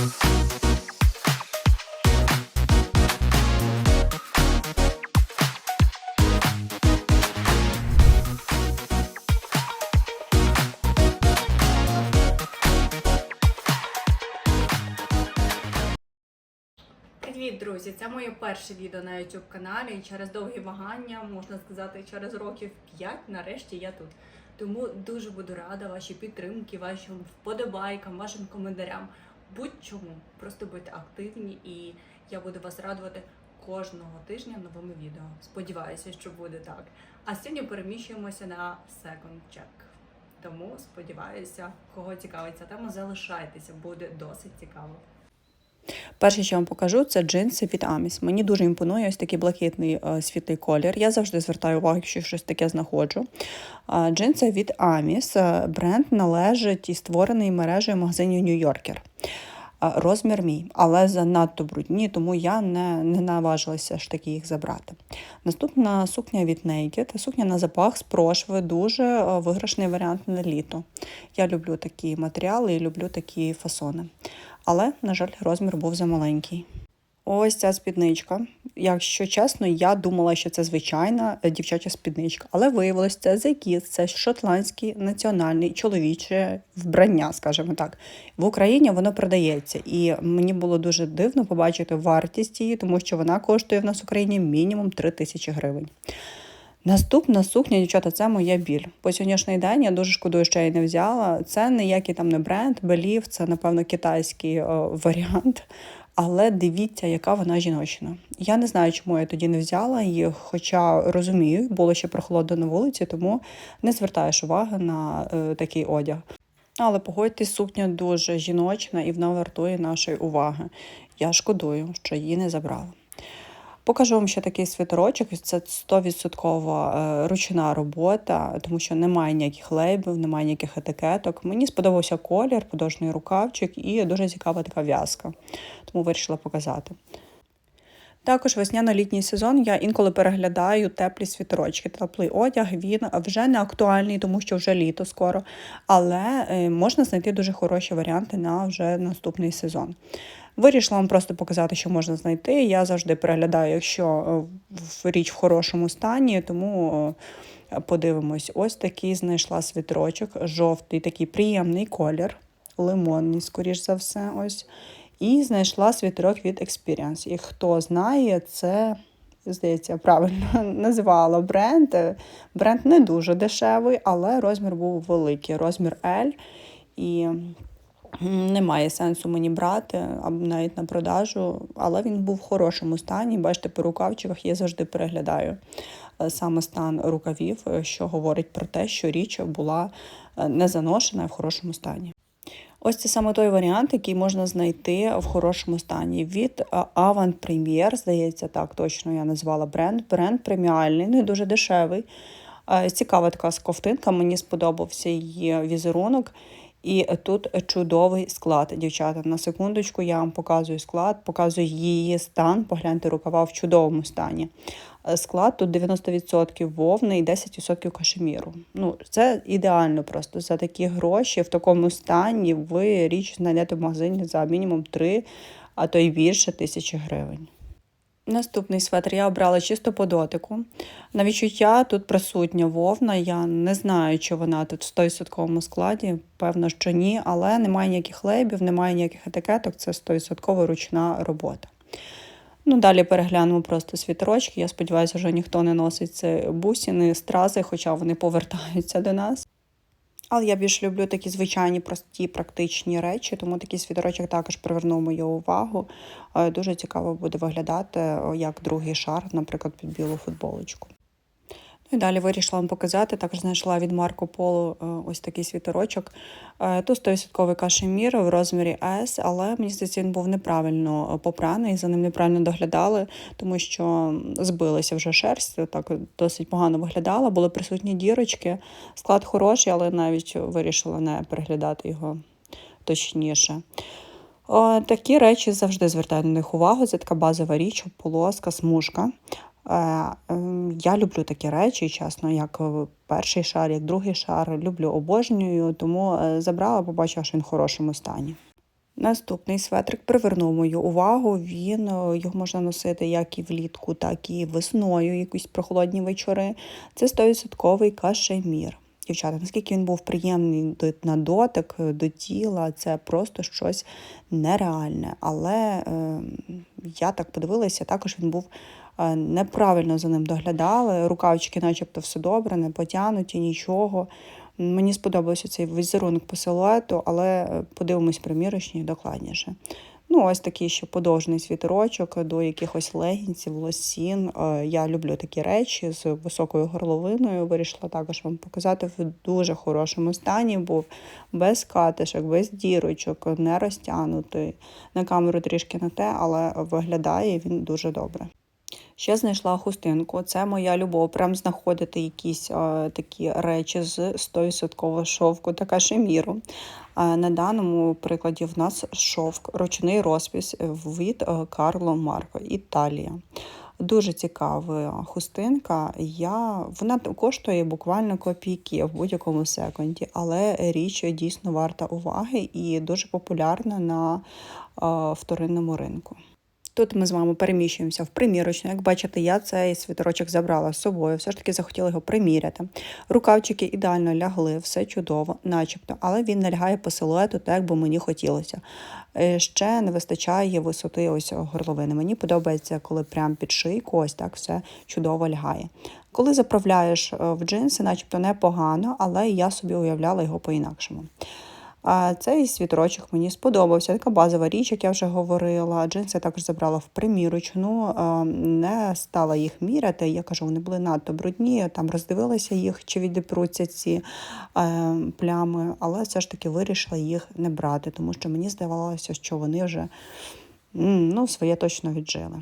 Привіт, друзі! Це моє перше відео на YouTube каналі. І через довгі вагання, можна сказати, через років 5 нарешті я тут. Тому дуже буду рада вашій підтримки, вашим вподобайкам, вашим коментарям. Будь-чому. Просто будьте активні і я буду вас радувати кожного тижня новими відео. Сподіваюся, що буде так. А сьогодні переміщуємося на Second Check. Тому сподіваюся, кого цікавиться тема, залишайтеся, буде досить цікаво. Перше, що я вам покажу, це джинси від Аміс. Мені дуже імпонує ось такий блакитний е, світлий колір. Я завжди звертаю увагу, якщо щось таке знаходжу. Джинси від Аміс. Е, Бренд належить і створений мережею магазинів Нью-Йоркер. Розмір мій, але занадто брудні, тому я не, не наважилася ж таки їх забрати. Наступна сукня від Naked. Сукня на запах з прошви, дуже е, виграшний варіант на літо. Я люблю такі матеріали і люблю такі фасони. Але, на жаль, розмір був замаленький. Ось ця спідничка. Якщо чесно, я думала, що це звичайна е, дівчача спідничка, але виявилось, це Zekis, це шотландський національний чоловіче вбрання, скажімо так. В Україні воно продається, і мені було дуже дивно побачити вартість її, тому що вона коштує в нас в Україні мінімум 3 тисячі гривень. Наступна сукня, дівчата, це моя біль. По сьогоднішній день я дуже шкодую, що я її не взяла. Це ніякий там не бренд, белів, це, напевно, китайський о, варіант. Але дивіться, яка вона жіночна. Я не знаю, чому я тоді не взяла її, хоча розумію, було ще прохолодно на вулиці, тому не звертаєш уваги на е, такий одяг. Але погодьтесь, сукня дуже жіночна і вона вартує нашої уваги. Я шкодую, що її не забрала. Покажу вам ще такий світорочок. Це 100% е, ручна робота, тому що немає ніяких лейбів, немає ніяких етикеток. Мені сподобався колір, подовжний рукавчик і дуже цікава така в'язка, тому вирішила показати. Також весняно-літній сезон я інколи переглядаю теплі світорочки. Теплий одяг він вже не актуальний, тому що вже літо скоро, але е, можна знайти дуже хороші варіанти на вже наступний сезон. Вирішила вам просто показати, що можна знайти. Я завжди переглядаю, якщо е, річ в хорошому стані, тому е, подивимось. Ось такий знайшла світрочок, жовтий, такий приємний колір, лимонний, скоріш за все. ось. І знайшла світерок від Experience. І хто знає, це, здається, правильно назвала бренд. Бренд не дуже дешевий, але розмір був великий. Розмір L. І немає сенсу мені брати, або навіть на продажу, але він був в хорошому стані. Бачите, по рукавчиках я завжди переглядаю е, саме стан рукавів, е, що говорить про те, що річ була е, не заношена в хорошому стані. Ось це саме той варіант, який можна знайти в хорошому стані. Від Avant Premier, здається, так точно я назвала бренд. Бренд преміальний, не дуже дешевий. Цікава така ковтинка, мені сподобався її візерунок. І тут чудовий склад, дівчата. На секундочку я вам показую склад, показую її стан. Погляньте рукава в чудовому стані. Склад тут 90% вовни і 10% кашеміру. Ну, Це ідеально просто за такі гроші в такому стані ви річ знайдете в магазині за мінімум 3, а то й більше тисячі гривень. Наступний светр я обрала чисто по дотику. На відчуття тут присутня вовна. Я не знаю, чи вона тут в 100% складі, певно, що ні, але немає ніяких лейбів, немає ніяких етикеток, це 100% ручна робота. Ну, Далі переглянемо просто світерочки. Я сподіваюся, що ніхто не носить це бусіни, стрази, хоча вони повертаються до нас. Але я більш люблю такі звичайні, прості, практичні речі, тому такий світорочок також привернув мою увагу. Е, дуже цікаво буде виглядати як другий шар, наприклад, під білу футболочку. Ну і далі вирішила вам показати. Також знайшла від Марко Поло е, ось такий світорочок. Е, тут 100% кашемір в розмірі S, але мені здається, він був неправильно попраний, за ним неправильно доглядали, тому що збилися вже шерсть, так досить погано виглядала, були присутні дірочки. Склад хороший, але навіть вирішила не переглядати його точніше. Такі речі завжди звертаю на них увагу. Це така базова річ, полоска, смужка. Е, ем, я люблю такі речі, чесно, як перший шар, як другий шар. Люблю обожнюю, тому е, забрала, побачила, що він в хорошому стані. Наступний светрик привернув мою увагу. Він е, його можна носити як і влітку, так і весною, якісь прохолодні вечори. Це 100% кашемір. Дівчата, наскільки він був приємний на дотик, е, до тіла, це просто щось нереальне. Але е, я так подивилася, також він був е, неправильно за ним доглядали. Рукавчики, начебто, все добре, не потягнуті, нічого. Мені сподобався цей візерунок по силуету, але е, подивимось примірочні докладніше. Ну, ось такий ще подовжний світерочок до якихось легінців, лосін. Е, Я люблю такі речі з високою горловиною. Вирішила також вам показати в дуже хорошому стані. Був без катишок, без дірочок, не розтягнутий. На камеру трішки не те, але виглядає він дуже добре. Ще знайшла хустинку. Це моя любов. Прям знаходити якісь е, такі речі з 100% шовку та кашеміру. Е, на даному прикладі в нас шовк, ручний розпис від е, Карло Марко, Італія. Дуже цікава хустинка. Я... Вона коштує буквально копійки в будь-якому секунді, але річ дійсно варта уваги і дуже популярна на е, вторинному ринку. Тут ми з вами переміщуємося в примірочну. Як бачите, я цей світорочок забрала з собою, все ж таки захотіла його приміряти. Рукавчики ідеально лягли, все чудово, начебто, але він не лягає по силуету, так як би мені хотілося. Е, Ще не вистачає висоти ось горловини. Мені подобається, коли прям під шийку ось так все чудово лягає. Коли заправляєш е, в джинси, начебто непогано, але я собі уявляла його по-інакшому. А цей світерочок мені сподобався. Така базова річ, як я вже говорила. Джинси я також забрала в примірочну, не стала їх міряти. Я кажу, вони були надто брудні, там роздивилася їх, чи відіпруться ці е, плями, але все ж таки вирішила їх не брати, тому що мені здавалося, що вони вже ну, своє точно віджили.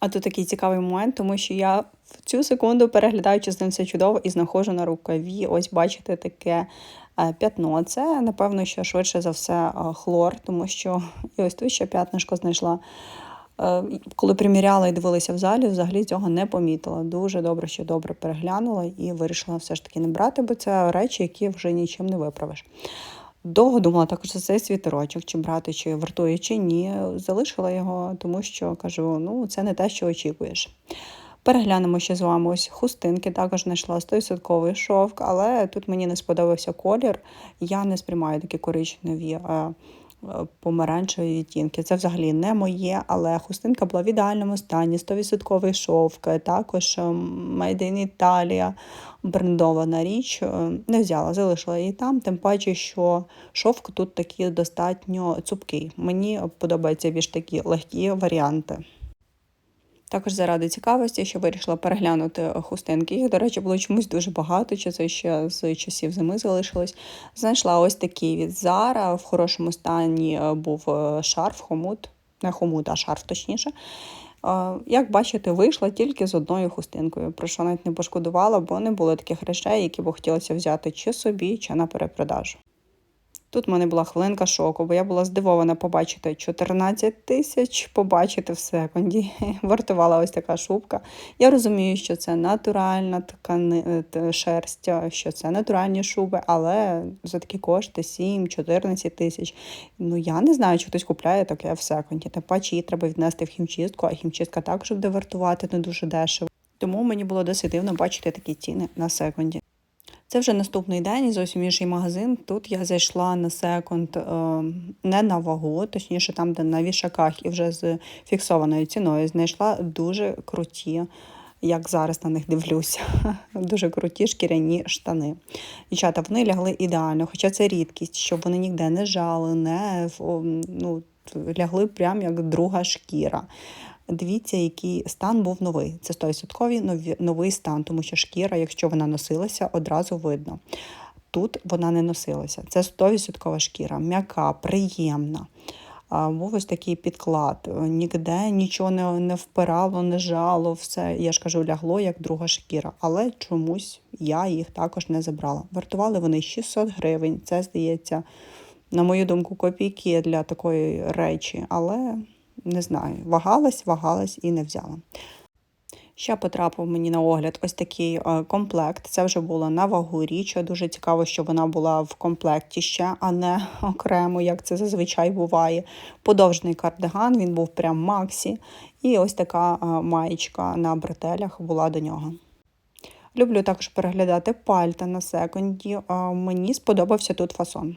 А тут такий цікавий момент, тому що я в цю секунду, переглядаючи з ним все чудово, і знаходжу на рукаві. Ось бачите таке п'ятно. Це, напевно, що швидше за все е, хлор, тому що і ось тут ще п'ятнишко знайшла. Е, Коли приміряла і дивилася в залі, взагалі цього не помітила. Дуже добре, що добре переглянула і вирішила все ж таки не брати, бо це речі, які вже нічим не виправиш. Довго думала також за цей світерочок, чи брати, чи вартує, чи ні. Залишила його, тому що кажу, ну це не те, що очікуєш. Переглянемо ще з вами ось хустинки. Також знайшла 100% шовк, але тут мені не сподобався колір. Я не сприймаю такі коричневі е, е, помаранчеві відтінки. Це взагалі не моє, але хустинка була в ідеальному стані, 100% шовк, також е, Made in Italia, брендована річ. Не взяла, залишила її там, тим паче, що шовк тут такий достатньо цупкий. Мені подобаються більш такі легкі варіанти. Також заради цікавості, що вирішила переглянути хустинки. Їх, до речі, було чомусь дуже багато, чи це ще з часів зими залишилось. Знайшла ось такий від Zara. В хорошому стані е, був е, шарф, хомут, не хомут, а шарф точніше. Е, Як бачите, вийшла тільки з одною хустинкою, про що навіть не пошкодувала, бо не було таких речей, які б хотілося взяти чи собі, чи на перепродажу. Тут в мене була хвилинка шоку, бо я була здивована побачити 14 тисяч, побачити в секунді. Вартувала ось така шубка. Я розумію, що це натуральна ткани... шерсть, що це натуральні шуби, але за такі кошти 7-14 тисяч. Ну я не знаю, чи хтось купляє таке в секунді. Тим паче її треба віднести в хімчистку, а хімчистка також буде вартувати не дуже дешево. Тому мені було досить дивно бачити такі ціни на секунді. Це вже наступний день, зовсім інший магазин. Тут я зайшла на секунд е, не на вагу, точніше, там, де на вішаках і вже з фіксованою ціною знайшла дуже круті, як зараз на них дивлюся, дуже круті шкіряні штани. Дівчата, вони лягли ідеально, хоча це рідкість, щоб вони ніде не жали, не ну, лягли прям як друга шкіра. Дивіться, який стан був новий. Це 100% нові- новий стан, тому що шкіра, якщо вона носилася, одразу видно. Тут вона не носилася. Це 100% шкіра, м'яка, приємна. Був ось такий підклад. Ніде нічого не, не впирало, не жало, все, я ж кажу, лягло як друга шкіра. Але чомусь я їх також не забрала. Вартували вони 600 гривень. Це, здається, на мою думку, копійки для такої речі, але не знаю, вагалась, вагалась і не взяла. Ще потрапив мені на огляд ось такий е, комплект. Це вже було на вагу річ. Дуже цікаво, що вона була в комплекті ще, а не окремо, як це зазвичай буває. Подовжений кардиган, він був прям максі. І ось така е, маєчка на бретелях була до нього. Люблю також переглядати пальта на секунді. Е, Мені сподобався тут фасон.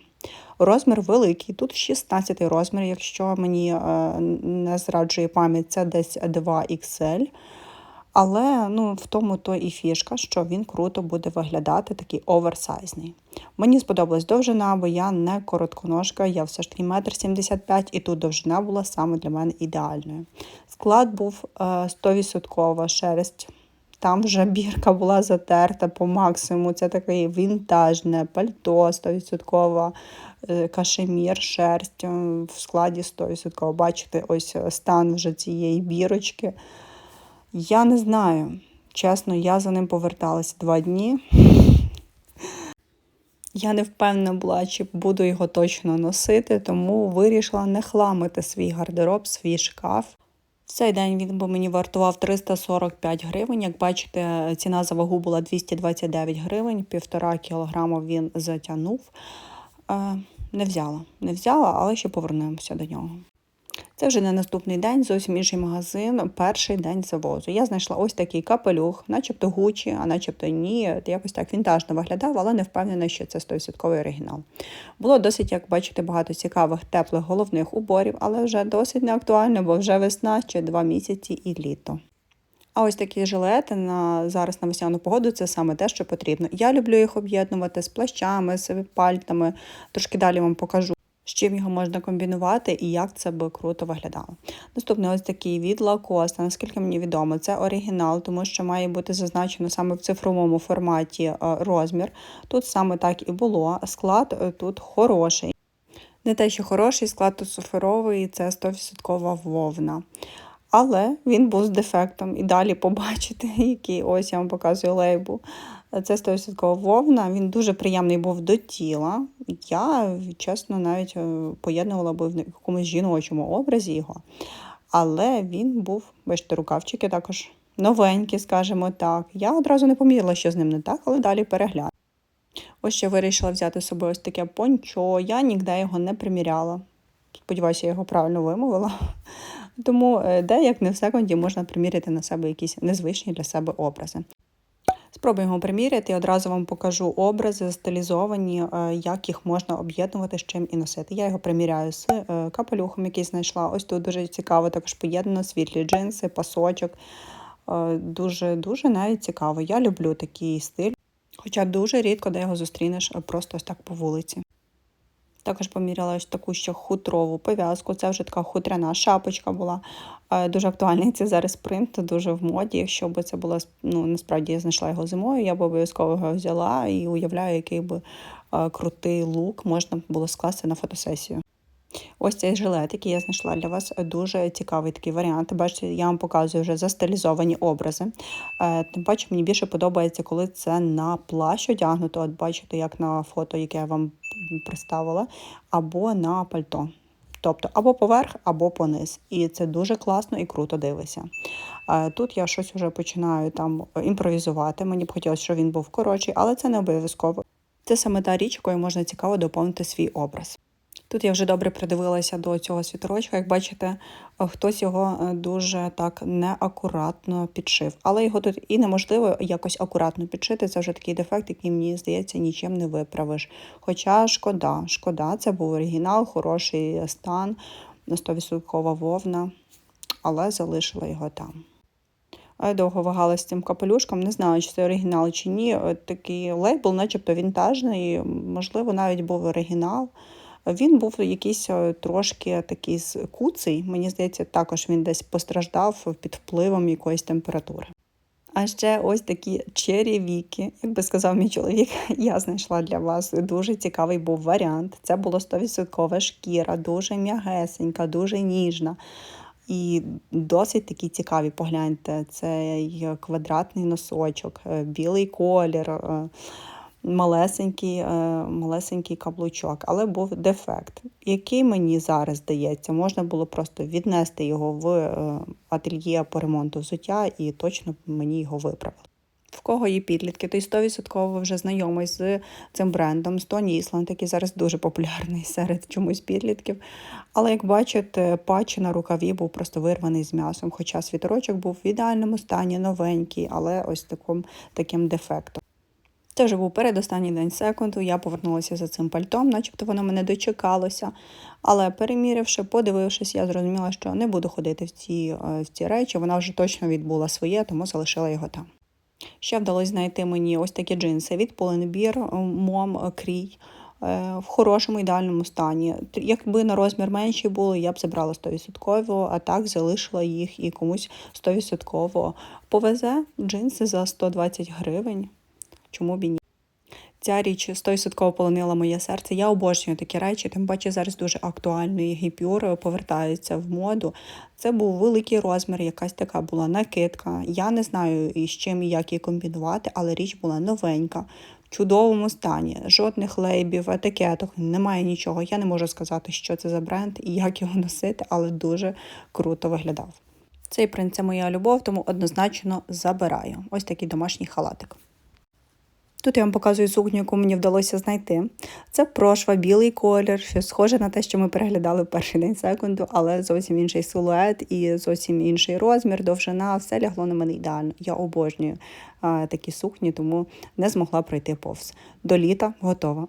Розмір великий, тут 16 розмір, якщо мені е, не зраджує пам'ять, це десь 2XL. Але ну, в тому то і фішка, що він круто буде виглядати такий оверсайзний. Мені сподобалась довжина, бо я не коротконожка, я все ж таки метр 75 і тут довжина була саме для мене ідеальною. Склад був е, 100% шерсть. Там вже бірка була затерта по максимуму. Це таке вінтажне пальто 100%, е, кашемір, шерсть е, в складі 100%. Бачите, ось стан вже цієї бірочки. Я не знаю. Чесно, я за ним поверталася два дні. Я не впевнена була, чи буду його точно носити, тому вирішила не хламити свій гардероб, свій шкаф. В цей день він би мені вартував 345 гривень. Як бачите, ціна за вагу була 229 гривень, півтора кілограма він затягнув. Е, Не взяла, не взяла, але ще повернемося до нього. Це вже на наступний день, зовсім інший магазин, перший день завозу. Я знайшла ось такий капелюх, начебто Гучі, а начебто ні. Якось так вінтажно виглядав, але не впевнена, що це 100% оригінал. Було досить, як бачите, багато цікавих теплих головних уборів, але вже досить неактуально, бо вже весна, ще два місяці і літо. А ось такі жилети на зараз на весняну погоду це саме те, що потрібно. Я люблю їх об'єднувати з плащами, з пальтами. Трошки далі вам покажу з чим його можна комбінувати і як це би круто виглядало. Наступний ось такий від Lacoste, наскільки мені відомо, це оригінал, тому що має бути зазначено саме в цифровому форматі е, розмір. Тут саме так і було. Склад е, тут хороший. Не те, що хороший, склад тут суферовий, це 100% вовна. Але він був з дефектом. І далі побачите, який ось я вам показую лейбу. Це 100% вовна, він дуже приємний був до тіла. Я, чесно, навіть е, поєднувала би в якомусь жіночому образі його. Але він був, бачите, рукавчики також новенькі, скажімо так. Я одразу не помітила, що з ним не так, але далі перегляд. Ось ще вирішила взяти з собою ось таке пончо. Я ніде його не приміряла. Сподіваюся, я його правильно вимовила. Тому е, де, як не в секунді, можна приміряти на себе якісь незвичні для себе образи. Спробуємо приміряти і одразу вам покажу образи стилізовані, е, як їх можна об'єднувати з чим і носити. Я його приміряю з е, капелюхом, який знайшла. Ось тут дуже цікаво, також поєднано світлі джинси, пасочок. Дуже-дуже навіть цікаво. Я люблю такий стиль, хоча дуже рідко де його зустрінеш просто ось так по вулиці. Також поміряла ось таку ще хутрову пов'язку. Це вже така хутряна шапочка була. Дуже актуальний це зараз принт, дуже в моді. Якщо б це було ну насправді я знайшла його зимою, я б обов'язково його взяла і уявляю, який би крутий лук можна було скласти на фотосесію. Ось цей жилет, який я знайшла для вас, дуже цікавий такий варіант. Бачите, я вам показую вже застилізовані образи. Тим паче, мені більше подобається, коли це на плащ одягнуто. От бачите, як на фото, яке я вам приставила, або на пальто. Тобто або поверх, або пониз. І це дуже класно і круто дивиться. Тут я щось вже починаю там імпровізувати. Мені б хотілося, щоб він був коротший, але це не обов'язково. Це саме та річ, якою можна цікаво доповнити свій образ. Тут я вже добре придивилася до цього світорочка. Як бачите, хтось його е, дуже так неакуратно підшив. Але його тут і неможливо якось акуратно підшити. Це вже такий дефект, який, мені здається, нічим не виправиш. Хоча шкода, шкода, це був оригінал, хороший стан, на 100% вовна, але залишила його там. Довго вагалася з цим капелюшком, не знаю, чи це оригінал чи ні. Такий лейбл, начебто вінтажний, можливо, навіть був оригінал. Він був якийсь е, трошки такий куций, мені здається, також він десь постраждав під впливом якоїсь температури. А ще ось такі черевіки, як би сказав мій чоловік, я знайшла для вас дуже цікавий був варіант. Це було 100% шкіра, дуже м'ягесенька, дуже ніжна. І досить такі цікаві, погляньте, це квадратний носочок, е, білий колір. Малесенький, е, малесенький каблучок, але був дефект, який мені зараз здається, можна було просто віднести його в е, ательє по ремонту взуття і точно мені його виправили. В кого є підлітки, той 100% вже знайомий з цим брендом Stone Island, який зараз дуже популярний серед чомусь підлітків. Але як бачите, патч на рукаві був просто вирваний з м'ясом, хоча світорочок був в ідеальному стані, новенький, але ось таким, таким дефектом. Це вже був передостанній день секунду. Я повернулася за цим пальтом, начебто воно мене дочекалося. Але переміривши, подивившись, я зрозуміла, що не буду ходити в ці, е, в ці речі. Вона вже точно відбула своє, тому залишила його там. Ще вдалося знайти мені ось такі джинси від Pull&Bear Mom Крій в хорошому ідеальному стані. Якби на розмір менші були, я б забрала 100%, а так залишила їх і комусь 100% повезе джинси за 120 гривень. Чому б і ні? Ця річ 100% полонила моє серце. Я обожнюю такі речі, тим паче зараз дуже актуально і гіпюр повертається в моду. Це був великий розмір, якась така була накидка. Я не знаю із чим і як її комбінувати, але річ була новенька, в чудовому стані. Жодних лейбів, етикеток, немає нічого. Я не можу сказати, що це за бренд і як його носити, але дуже круто виглядав. Цей принт це моя любов, тому однозначно забираю. Ось такий домашній халатик. Тут я вам показую сукню, яку мені вдалося знайти. Це прошва, білий колір, що схоже на те, що ми переглядали в перший день секунду, але зовсім інший силует і зовсім інший розмір, довжина, все лягло на мене ідеально. Я обожнюю а, такі сукні, тому не змогла пройти повз. До літа готова.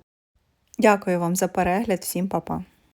Дякую вам за перегляд, всім па-па.